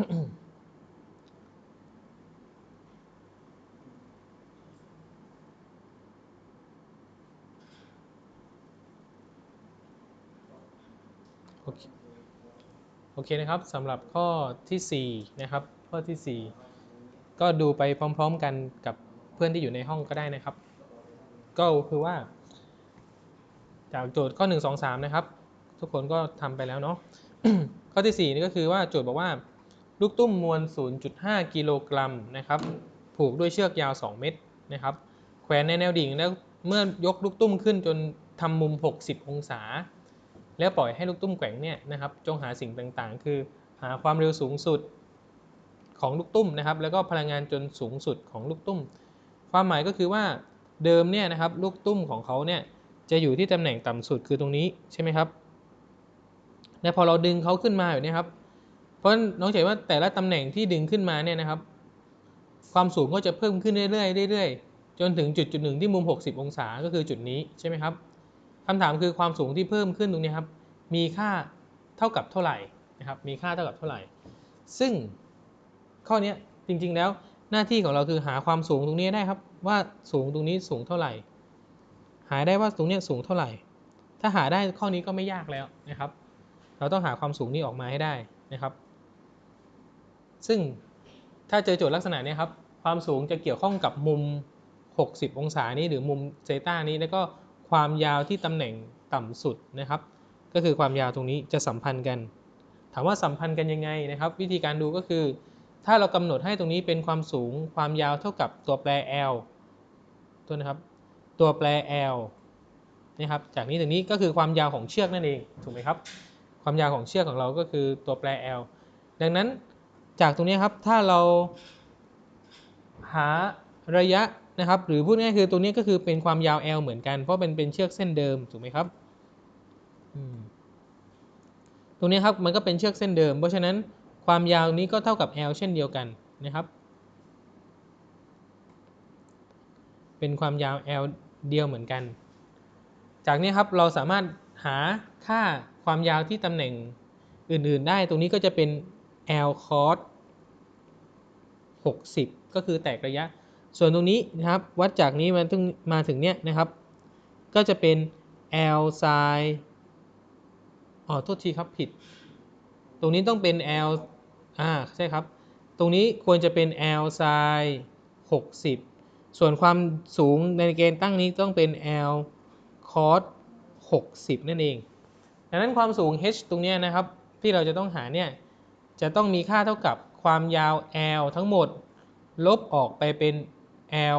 โอเคโอเคนะครับสำหรับข้อทีสี่4 นะครับ ข้อทีสี่ 4 ก็ดูไปพร้อม ๆกันกับเพื่อนที่อยู่ในห้องก็ได้นะครับ ก็คือว่า จากโจทย์ข้อ 1 2 3 นะครับ ทุกคนก็ทำไปแล้วเนาะข้อที่ 4 นี่ก็คือว่าโจทย์บอกว่า ลูกตุ้มมวล 0.5 กิโลกรัมนะครับ ผูกด้วยเชือกยาว 2 เมตรนะครับ แขวนในแนวดิ่งแล้วเมื่อยกลูกตุ้มขึ้นจนทำมุม 60 องศา แล้วปล่อยให้ลูกตุ้มแกว่งเนี่ยนะครับจงหาสิ่งต่างๆ คือหาความเร็วสูงสุดของลูกตุ้มนะครับ แล้วก็พลังงานจนสูงสุดของลูกตุ้ม ความหมายก็คือว่าเดิมเนี่ยนะครับลูกตุ้มของเขาเนี่ยจะอยู่ที่ตำแหน่งต่ำสุดคือตรงนี้ใช่ไหมครับ และพอเราดึงเขาขึ้นมาแบบนี้ครับ เพราะน้องเห็นว่าแต่ละตำแหน่งที่ดึงขึ้นมาเนี่ยนะครับ ความสูงก็จะเพิ่มขึ้นเรื่อยๆเรื่อยๆ จนถึงจุดจุดหนึ่งที่มุม 60 องศาก็คือจุดนี้ใช่ไหมครับคำถามคือความสูงที่เพิ่มขึ้นตรงนี้ครับ มีค่าเท่ากับเท่าไหร่นะครับ มีค่าเท่ากับเท่าไหร่ ซึ่งข้อนี้จริงๆแล้วหน้าที่ของเราคือหาความสูงตรงนี้ได้ครับ ว่าสูงตรงนี้สูงเท่าไหร่ หาได้ว่าตรงนี้สูงเท่าไหร่ ถ้าหาได้ข้อนี้ก็ไม่ยากแล้วนะครับ เราต้องหาความสูงนี้ออกมาให้ได้นะครับ ซึ่งถ้าเจอโจทย์ลักษณะนี้ครับ ความสูงจะเกี่ยวข้องกับมุม 60 องศานี้หรือมุมเซต้านี้ แล้วก็ความยาวที่ตำแหน่งต่ำสุดนะครับ ก็คือความยาวตรงนี้จะสัมพันธ์กัน ถามว่าสัมพันธ์กันยังไงนะครับ วิธีการดูก็คือ ถ้าเรากำหนดให้ตรงนี้เป็นความสูงความยาวเท่ากับตัวแปร L ตัวนะครับ ตัวแปร L นะครับ จากนี้ถึงนี้ก็คือความยาวของเชือกนั่นเอง ถูกไหมครับ ความยาวของเชือกของเราก็คือตัวแปร L ดังนั้น จากตรงนี้ครับถ้าเราหาระยะนะครับหรือพูดง่ายคือตรงนี้ก็คือเป็นความยาว L เหมือนกันเพราะเป็นเป็นเชือกเส้นเดิมถูกไหมครับตรงนี้ครับมันก็เป็นเชือกเส้นเดิม เพราะฉะนั้นความยาวนี้ก็เท่ากับ L เช่นเดียวกันนะครับ เป็นความยาว L เดียวเหมือนกัน จากนี้ครับเราสามารถหาค่าความยาวที่ตำแหน่งอื่น ๆ ได้ ตรงนี้ก็จะเป็น L cos 60 ก็คือแตกระยะ ส่วนตรงนี้นะครับวัดจากนี้มาถึงมาถึงเนี้ยนะครับ ก็จะเป็น L sin อ๋อโทษทีครับผิด ตรงนี้ต้องเป็น L อ่าใช่ครับ ตรงนี้ควรจะเป็น L sin 60 ส่วนความสูงในเกณฑ์ตั้งนี้ต้องเป็น L cos 60 นั่นเอง ดังนั้นความสูง h ตรงนี้นะครับ ที่เราจะต้องหาเนี่ย จะต้องมีค่าเท่ากับความยาว L ทั้งหมด ลบออกไปเป็น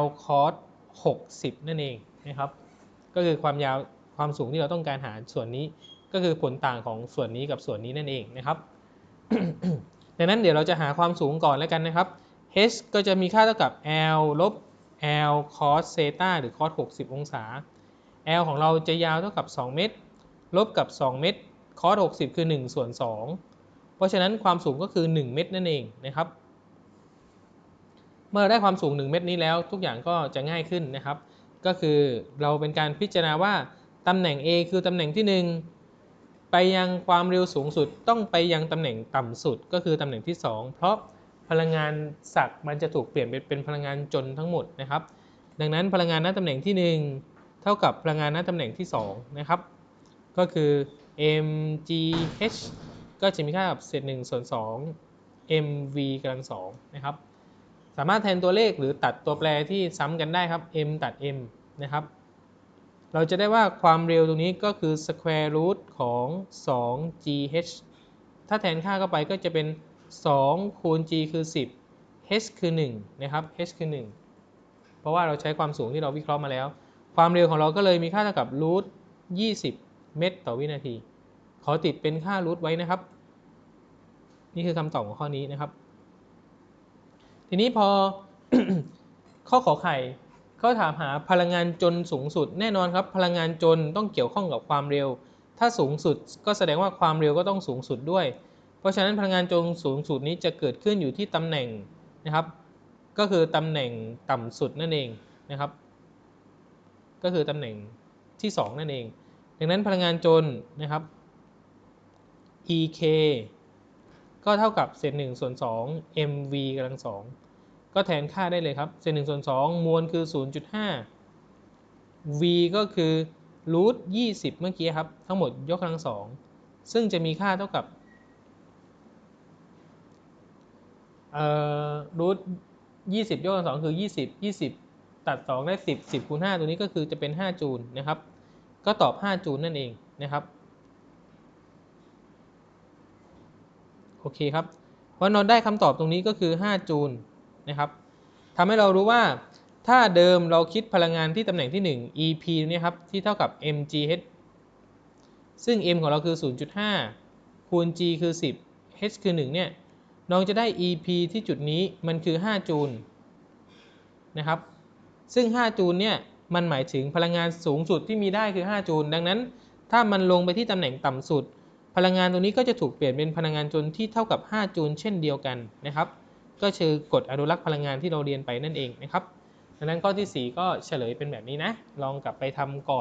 L cos 60 นั่นเองนะครับ ก็คือความยาวความสูงที่เราต้องการหาส่วนนี้ก็คือผลต่างของส่วนนี้กับส่วนนี้นั่นเองนะครับ ดังนั้นเดี๋ยวเราจะหาความสูงก่อนแล้วกันนะครับ h ก็จะมีค่าเท่ากับ L ลบ L cos เซตาหรือ cos 60 องศา L ของเราจะยาวเท่ากับ 2 เมตร ลบกับ 2 เมตร cos 60 คือ 1 ส่วน 2 เพราะฉะนั้นความสูงก็คือ 1 เมตรนั่นเองนะครับ เมื่อได้ความสูง 1 เมตรนี้แล้วทุกอย่างก็จะง่ายขึ้นนะครับ ก็คือเราเป็นการพิจารณาว่าตำแหน่ง A คือตำแหน่งที่ 1 ไปยังความเร็วสูงสุดต้องไปยังตำแหน่งต่ำสุดก็คือตำแหน่งที่ 2 เพราะพลังงานศักมันจะถูกเปลี่ยนเป็นพลังงานจนทั้งหมดนะครับ ดังนั้นพลังงานณตำแหน่งที่ 1 เท่ากับพลังงานณตำแหน่งที่ 2 นะครับ ก็คือ mgh ก็จะมีค่ากับเศษ1ส่วน2 mv กำลัง2นะครับ สามารถแทนตัวเลขหรือตัดตัวแปรที่ซ้ำกันได้ครับ m ตัด m นะครับเราจะได้ว่าความเร็วตรงนี้ก็คือ square root ของ 2gh ถ้าแทนค่าเข้าไปก็จะเป็น 2 คูณ g คือ 10 h คือ 1 นะครับ h คือ 1 เพราะว่าเราใช้ความสูงที่เราวิเคราะห์มาแล้ว ความเร็วของเราก็เลยมีค่าเท่ากับ root 20 เมตรต่อวินาที ขอติดเป็นค่า root ไว้นะครับ นี่คือคำตอบของข้อนี้นะครับ ทีนี้พอข้อขอไข่เขาถามหาพลังงานจนสูงสุดแน่นอนครับ พลังงานจนต้องเกี่ยวข้องกับความเร็ว ถ้าสูงสุดก็แสดงว่าความเร็วก็ต้องสูงสุดด้วย เพราะฉะนั้นพลังงานจนสูงสุดนี้จะเกิดขึ้นอยู่ที่ตำแหน่งนะครับ ก็คือตำแหน่งต่ำสุดนั่นเองนะครับ ก็คือตำแหน่งที่ 2 นั่นเอง ดังนั้นพลังงานจนนะครับ EK ก็เท่ากับเศษ1ส่วน2 mv กำลังสองก็แทนค่าได้เลยครับ เศษ1ส่วน2มวลคือ 0.5 v ก็คือรูท20 เมื่อกี้ครับ ทั้งหมดยกกำลังสองซึ่งจะมีค่าเท่ากับเอ่อรูท20 ยกกำลังสองคือ 20 20 ตัด 2 ได้ 10 10คูณ5ตัวนี้ก็คือจะเป็น 5 จูลนะครับ ก็ตอบ 5 จูลนั่นเองนะครับ โอเคครับเพราะนอนได้คำตอบตรงนี้ก็คือ 5 จูลนะครับทำให้เรารู้ว่าถ้าเดิมเราคิดพลังงานที่ตำแหน่งที่ 1 EP เนี่ยครับที่เท่ากับ mgh ซึ่ง m ของเราคือ 0.5 คูณ g คือ 10 h คือ 1 เนี่ย น้องจะได้ EP ที่จุดนี้มันคือ 5 จูลนะครับ ซึ่ง 5 จูลเนี่ย มันหมายถึงพลังงานสูงสุดที่มีได้คือ 5 จูล ดังนั้น ถ้ามันลงไปที่ตำแหน่งต่ำสุด พลังงานตัวนี้ก็จะถูกเปลี่ยนเป็นพลังงานจลที่เท่ากับ 5 จูลเช่นเดียวกันนะครับ ก็คือกฎอนุรักษ์พลังงานที่เราเรียนไปนั่นเองนะครับดังนั้นข้อที่ 4 ก็เฉลยเป็นแบบนี้นะ ลองกลับไปทำก่อน